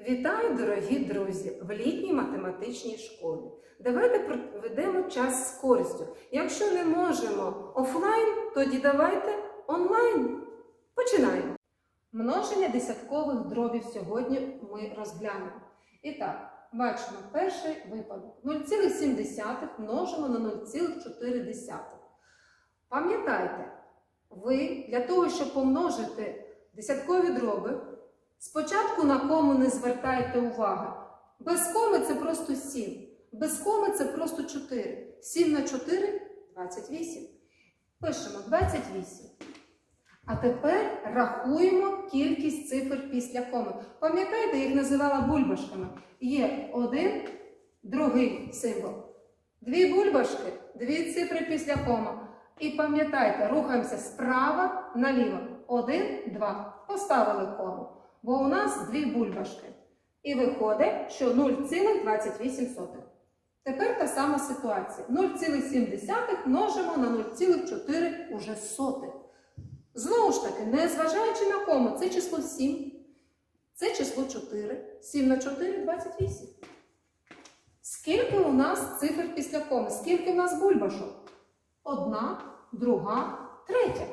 Вітаю, дорогі друзі, в літній математичній школі. Давайте проведемо час з користю. Якщо не можемо офлайн, тоді давайте онлайн. Починаємо. Множення десяткових дробів сьогодні ми розглянемо. І так, бачимо перший випадок. 0,7 множимо на 0,4. Пам'ятайте, ви для того, щоб помножити десяткові дроби, Спочатку на кому не звертайте уваги. Без коми це просто 7. Без коми це просто 4. 7 на 4 28. Пишемо 28. А тепер рахуємо кількість цифр після коми. Пам'ятаєте, їх називала бульбашками. Є один, другий символ. Дві бульбашки, дві цифри після кома. І пам'ятайте, рухаємося справа наліво. Один, два. Поставили кому бо у нас дві бульбашки. І виходить, що 0,28. Тепер та сама ситуація. 0,7 множимо на 0,4 уже сотих. Знову ж таки, незважаючи на кому, це число 7, це число 4. 7 на 4 28. Скільки у нас цифр після коми? Скільки у нас бульбашок? Одна, друга, третя.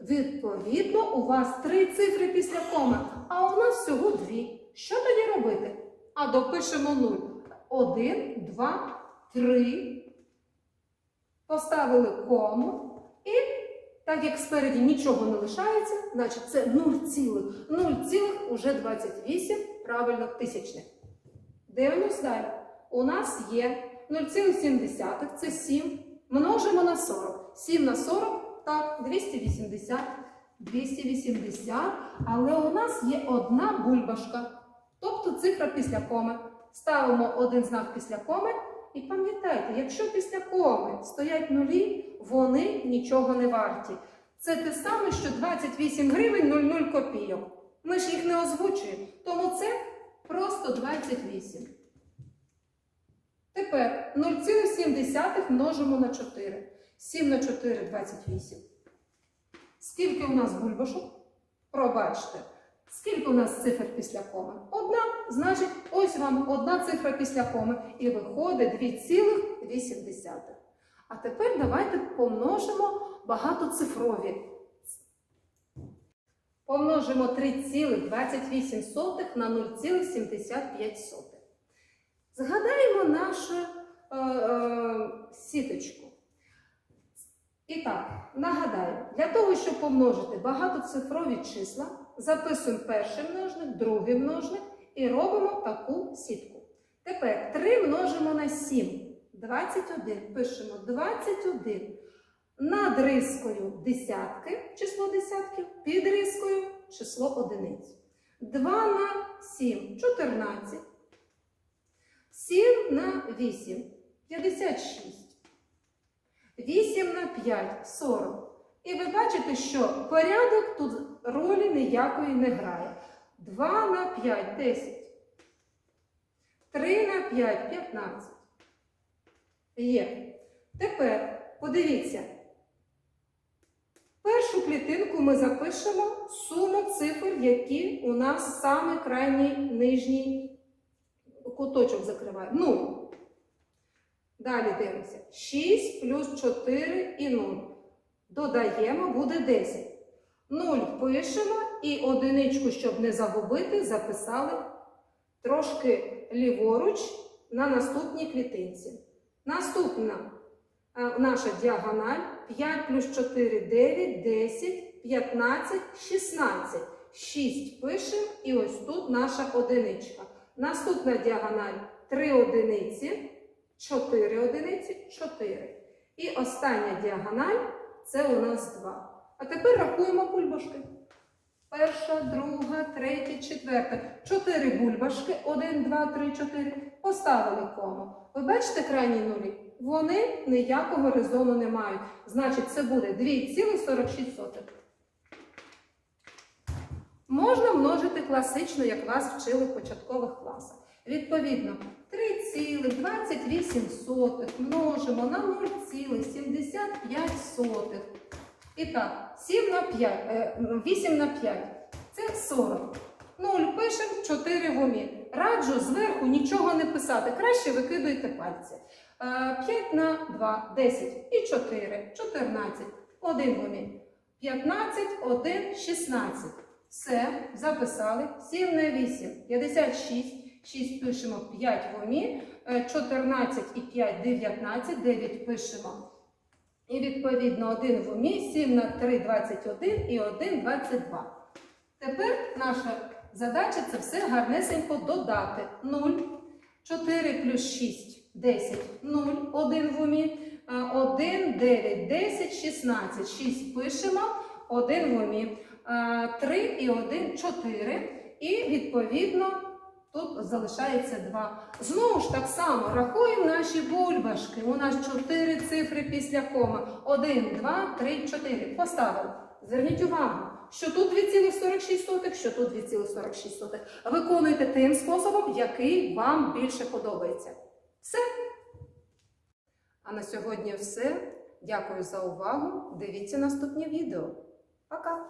Відповідно, у вас три цифри після коми, а у нас всього дві. Що тоді робити? А допишемо 0. Один, два, три. Поставили кому. І так як спереді нічого не лишається, значить це 0 цілих. 0 цілих уже 28, правильно, тисячних. Дивимось далі. У нас є 0,7, це 7. Множимо на 40. 7 на 40. Так, 280, 280, але у нас є одна бульбашка, тобто цифра після коми. Ставимо один знак після коми і пам'ятайте, якщо після коми стоять нулі, вони нічого не варті. Це те саме, що 28 гривень 00 копійок. Ми ж їх не озвучуємо, тому це просто 28. Тепер 0,7 множимо на 4. 7 на 4 28. Скільки у нас бульбашок? Пробачте. Скільки у нас цифр після коми? Одна. Значить, ось вам одна цифра після коми. І виходить 2,8. А тепер давайте помножимо багатоцифрові. Помножимо 3,28 на 0,75. Згадаємо нашу е, е, сіточку. І так, нагадаю, для того, щоб помножити багатоцифрові числа, записуємо перший множник, другий множник і робимо таку сітку. Тепер 3 множимо на 7. 21. Пишемо 21. Над рискою десятки, число десятків, під рискою число одиниць. 2 на 7 14. 7 на 8 56. 8 на 5 40. І ви бачите, що порядок тут ролі ніякої не грає. 2 на 5 10. 3 на 5 15. Є. Тепер подивіться. Першу клітинку ми запишемо суму цифр, які у нас саме крайній нижній куточок закриває. 0. Далі дивимося. 6 плюс 4 і 0. Додаємо, буде 10. 0 пишемо і одиничку, щоб не загубити, записали трошки ліворуч на наступній клітинці. Наступна е, наша діагональ 5 плюс 4 9, 10, 15, 16. 6 пишемо і ось тут наша одиничка. Наступна діагональ 3 одиниці. 4 одиниці, 4. І остання діагональ це у нас 2. А тепер рахуємо бульбашки. Перша, друга, третя, четверта. 4 бульбашки. 1, 2, 3, 4. Поставили кому. Ви бачите крайні нулі? Вони ніякого резону не мають. Значить, це буде 2,46. Можна множити класично, як вас вчили в початкових класах. Відповідно, 3,28 множимо на 0,75. І так, 7 на 5, е, 8 на 5 це 40. 0 пишемо, 4 в. Раджу зверху нічого не писати. Краще викидуйте пальці. 5 на 2 10 і 4 14. 1 в умі. 15, 1, 16. Все, записали. 7 на 8, 56. 6 пишемо 5 в умі. Е, 14 і 5, 19. 9 пишемо. І відповідно 1 в умі, 7 на 3, 21 і 1, 22. Тепер наша задача це все гарнесенько додати. 0, 4 плюс 6, 10, 0, 1 в умі, 1, 9, 10, 16. 6 пишемо, 1 в умі, 3 і 1, 4. І відповідно тут залишається 2. Знову ж так само рахуємо наші бульбашки. У нас 4 цифри після коми. 1, 2, 3, 4. Поставили. Зверніть увагу, що тут 2,46, що тут 2,46. Виконуйте тим способом, який вам більше подобається. Все. А на сьогодні все. Дякую за увагу. Дивіться наступні відео. Пока!